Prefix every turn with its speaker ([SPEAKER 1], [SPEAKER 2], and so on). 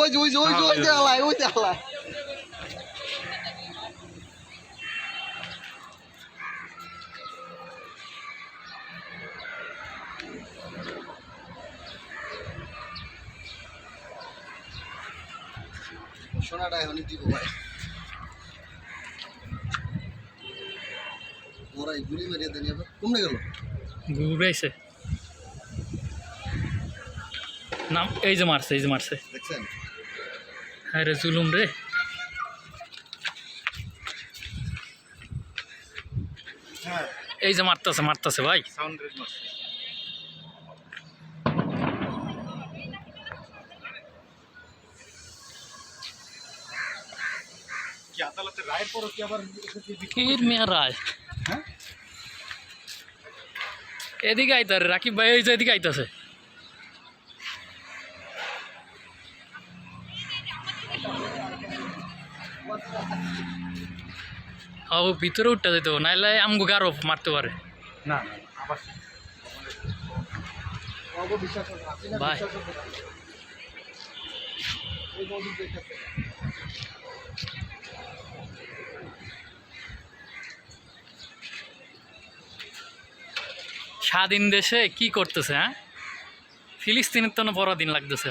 [SPEAKER 1] ওই যে ওই যে ওই যে ওই যে আলাই ওই যে আলাই সোনাটা এখনই দিব ভাই। ওরা এই গুলি মেরিয়ে দেনি আবার। কমনে গেল?
[SPEAKER 2] ঘুরাইছে নাম এই যে মারছে এই যে মারছে।
[SPEAKER 1] দেখছেন?
[SPEAKER 2] হ্যাঁ রে জুলুম রে। এই যে মারতেছে মারতেছে ভাই।
[SPEAKER 1] হ্যাঁ?
[SPEAKER 2] এদিকে আইতে রে রাকিব ভাই ওই যে এদিকে আইতাছে। ও ভিতরে উঠতে যেত নাইলে আমগো গারো মারতে পারে।
[SPEAKER 1] না
[SPEAKER 2] স্বাধীন দেশে কি করতেছে হ্যাঁ? ফিলিস্তিনের তো পরাধীন লাগতেছে